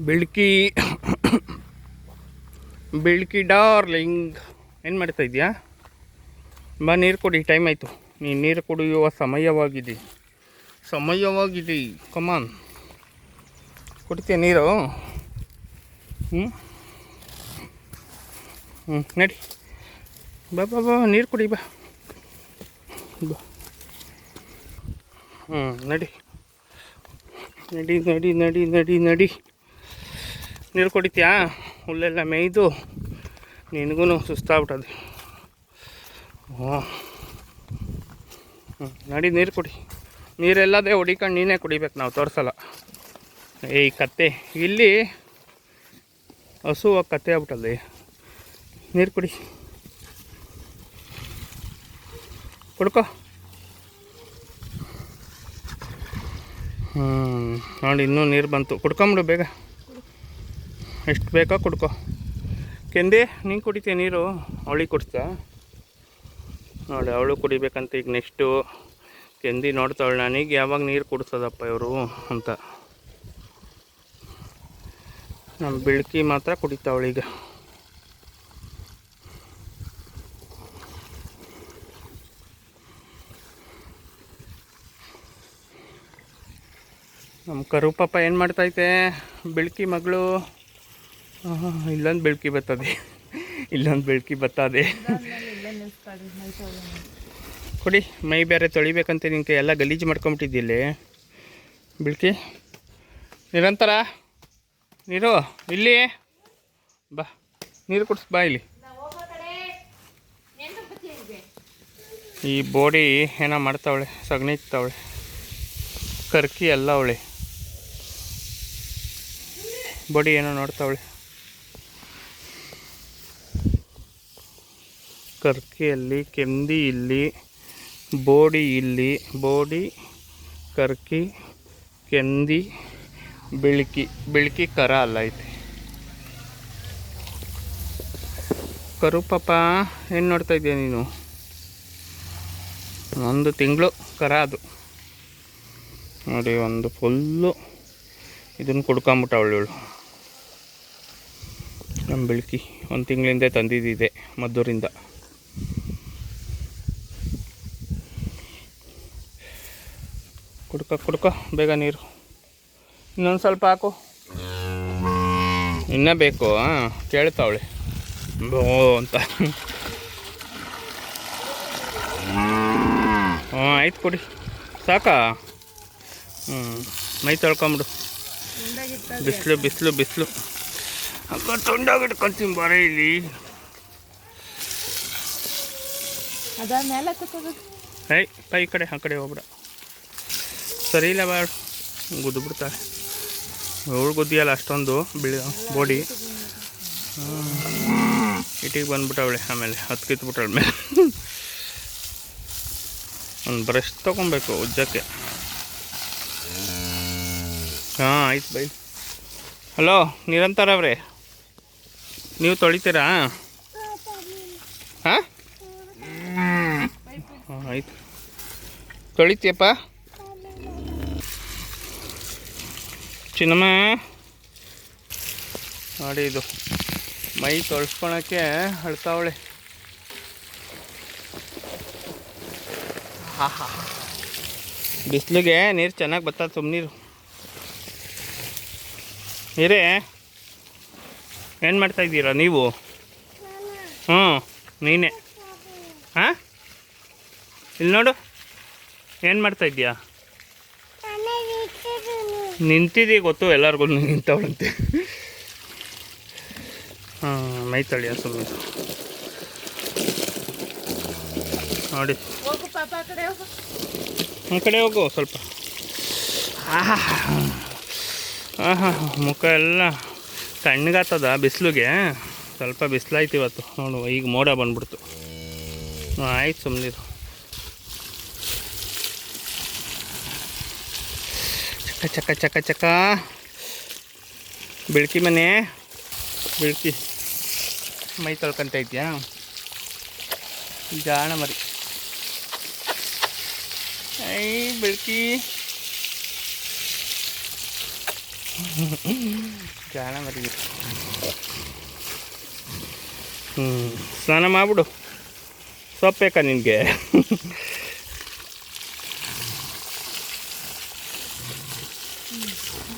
ಬೆಳ್ಕಿ ಬೆಳ್ಕಿ darling. ಏನು ಮಾಡ್ತಾ ಇದೆಯಾ ಬಾ, ನೀರು ಕೊಡಿ ಟೈಮ್ ಆಯಿತು. ನೀನು ನೀರು ಕುಡಿಯುವ ಸಮಯವಾಗಿದೆ. ಸಮಯವಾಗಿದೆ ಕಮಾನ್ ಕುಡಿತೀಯ ನೀರು? ಹ್ಞೂ ಹ್ಞೂ ನಡಿ. ಬಾ ಬಾ ಬಾ, ನೀರು ಕುಡಿ, ಬಾ. ಬಾ. ಹ್ಞೂ ನಡಿ. ನಡಿ ನಡಿ ನಡಿ ನಡಿ ನಡಿ. ನೀರು ಕುಡಿತೀಯಾ? ಹುಲ್ಲೆಲ್ಲ ಮೇಯ್ದು ನಿನಗೂ ಸುಸ್ತಾಗ್ಬಿಟ್ಟದೆ. ಹ್ಞೂ ಹ್ಞೂ ನಡಿ ನೀರು ಕುಡಿ. ನೀರೆಲ್ಲದೇ ಹೊಡಿಕೊಂಡು ನೀನೇ ಕುಡಿಬೇಕು ನಾವು, ತೋರಿಸಲ್ಲ. ಏಯ್, ಕತ್ತೆ. ಇಲ್ಲಿ ಹಸು ಕತ್ತೆ ಆಗ್ಬಿಟ್ಟದೆ. ನೀರು ಕುಡಿ. ಕುಡ್ಕೋ. ಹ್ಞೂ ನೋಡಿ ಇನ್ನೂ ನೀರು ಬಂತು. ಕುಡ್ಕೊಂಬಿಡು ಬೇಗ. ಎಷ್ಟು ಬೇಕೋ ಕುಡ್ಕೋ. ಕೆಂದೆ, ನೀನು ಕುಡಿತೀಯ ನೀರು? ಅವಳಿಗೆ ಕುಡಿಸ್ತಾ ನೋಡಿ, ಅವಳು ಕುಡಿಬೇಕಂತ ಈಗ ನೆಕ್ಸ್ಟು ಕೆಂದಿ ನೋಡ್ತಾವಳು, ನನಗೆ ಯಾವಾಗ ನೀರು ಕುಡಿಸೋದಪ್ಪ ಇವರು ಅಂತ. ನಮ್ಮ ಬಿಳ್ಕಿ ಮಾತ್ರ ಕುಡಿತಾವಳೀಗ ನಮ್ಮ ಕರು ಪಾಪ ಏನು ಮಾಡ್ತೈತೆ ಬಿಳ್ಕಿ ಮಗಳು ಆಹಾ, ಇಲ್ಲೊಂದು ಬೆಳ್ಕಿ ಬರ್ತದೆ. ಇಲ್ಲೊಂದು ಬೆಳ್ಕಿ ಬರ್ತದೆ. ಕೊಡಿ ಮೈ ಬೇರೆ ತೊಳಿಬೇಕಂತ ನಿಂಗೆ ಎಲ್ಲ ಗಲೀಜು ಮಾಡ್ಕೊಂಬಿಟ್ಟಿದ್ದಿಲ್ಲಿ. ಬೆಳ್ಕಿ. ನಿರಂತರ. ನೀರು ಇಲ್ಲಿ. ಬಾ ನೀರು ಕುಡಿಸ್ ಬಾ ಇಲ್ಲಿ. ಈ ಬೋಡಿ ಏನೋ ಮಾಡ್ತಾವಳೆ ಸಗಣಿಕ್ತಾವಳೆ ಕರ್ಕಿ ಎಲ್ಲ ಅವಳೆ. ಬೋಡಿ ಏನೋ ನೋಡ್ತಾವಳೆ. ಕರ್ಕಿಯಲ್ಲಿ ಕೆಂದಿ ಇಲ್ಲಿ, ಬೋಡಿ ಇಲ್ಲಿ, ಬೋಡಿ, ಕರ್ಕಿ, ಕೆಂದಿ, ಬಿಳ್ಕಿ ಬಿಳ್ಕಿ ಕರ ಅಲ್ಲ ಐತೆ ಕರು ಪಾಪ, ಏನು ನೋಡ್ತಾ ಇದೀಯ ನೀನು? ಒಂದು ತಿಂಗಳು ಕರ ಅದು. ನೋಡಿ, ಒಂದು ಫುಲ್ಲು ಇದನ್ನು ಕುಡ್ಕೊಂಬಿಟ್ಟ ಅವಳು ನಮ್ಮ ಬಿಳ್ಕಿ, ಒಂದು ತಿಂಗಳಿಂದ ತಂದಿದ್ದಿದೆ ಮದ್ದೂರಿಂದ. ಕುಡ್ಕೊ ಕುಡ್ಕೊ ಬೇಗ ನೀರು. ಇನ್ನೊಂದು ಸ್ವಲ್ಪ ಹಾಕು. ಇನ್ನೂ ಬೇಕು ಹಾಂ ಕೇಳ್ತಾವಳೆ. ಬೋ ಅಂತ. ಹಾಂ ಆಯ್ತು ಕೊಡಿ. ಸಾಕಾ? ಹ್ಞೂ ಮೈ ತೊಳ್ಕೊಂಬಿಡು. ಬಿಸಿಲು ಬಿಸಿಲು ಬಿಸಿಲು. ಅಕ್ಕ ತೊಂಡಾಗ ಇಟ್ಕೊಂತೀನಿ ಬರ ಇಲ್ಲಿ. ಹೇ ಪೈ ಈ ಕಡೆ ಆ ಕಡೆ ಹೋಗ್ಬಿಡ. ಸರಿ ಇಲ್ಲ ಬಾಳ. ಗುದ್ದು ಬಿಡ್ತಾಳೆ ಅವಳು ಗುದ್ದಿಯಲ್ಲ ಅಷ್ಟೊಂದು ಬಿಳಿ, ಬೋಡಿ. ಇಟ್ಟಿಗೆ ಬಂದ್ಬಿಟ್ಟವಳೆ ಆಮೇಲೆ, ಹತ್ತು ಕಿತ್ಬಿಟ್ಟವಳ ಮೇಲೆ ಒಂದು ಬ್ರಷ್ ತೊಗೊಬೇಕು ಉಜ್ಜಕ್ಕೆ. ಹಾಂ, ಆಯ್ತು ಬೈ. ಹಲೋ, ನಿರಂತರ ಅವರೇ. ನೀವು ತೊಳಿತೀರಾ? ಹಾಂ? ಆಯ್ತು. ತೊಳಿತೀಯಪ್ಪ? ಚಿನ್ನಮ್ಮ. ನೋಡಿ ಇದು. ಮೈ ತೊಳ್ಸ್ಕೊಳಕ್ಕೆ ಅಳ್ತಾವಳೆ. ಹಾ ಹಾ ಬಿಸಿಲಿಗೆ ನೀರು ಚೆನ್ನಾಗಿ ಬರ್ತದೆ ಸುಮ್ಮನೀರು ನೀರೇ, ಏನು ಮಾಡ್ತಾ ಇದ್ದೀರಾ ನೀವು? ಹ್ಞೂ ನೀನೇ. ಹಾಂ? ಇಲ್ಲಿ ನೋಡು, ಏನು ಮಾಡ್ತಾ ಇದೀಯಾ ನಿಂತಿದ್ದೀ ಗೊತ್ತು ಎಲ್ಲರಿಗೂ ನಿಂತವಳಂತೆ. ಹಾಂ ಮೈ ತಳಿಯ ಸುಮ್ಮನೆ ನೋಡಿ. ಆ ಕಡೆ ಹೋಗು. ಸ್ವಲ್ಪ. ಆಹಾ. ಆಹಾ ಮುಖ ಎಲ್ಲ ತಣ್ಣಗಾತದ ಬಿಸಿಲಿಗೆ. ಸ್ವಲ್ಪ ಬಿಸಿಲಾಯ್ತು ಇವತ್ತು. ನೋಡು ಈಗ ಮೋಡ ಬಂದ್ಬಿಡ್ತು. ಆಯ್ತು ಸುಮ್ಮನಿರು ಚಕ ಚಕ ಚಕ. ಬೆಳಕಿ ಮನೆ. ಬೆಳ್ಕಿ. ಮೈ ತೊಳ್ಕೊಂತ ಇದೆಯಾ ಜಾಣ ಮರಿ. ಐ ಬೆಳ್ಕಿ. ಜಾಣ ಮರಿ. ಹ್ಞೂ ಸ್ನಾನ ಮಾಡ್ಬಿಡು. ಸೊಪ್ಪು ಬೇಕಾ ನಿನಗೆ?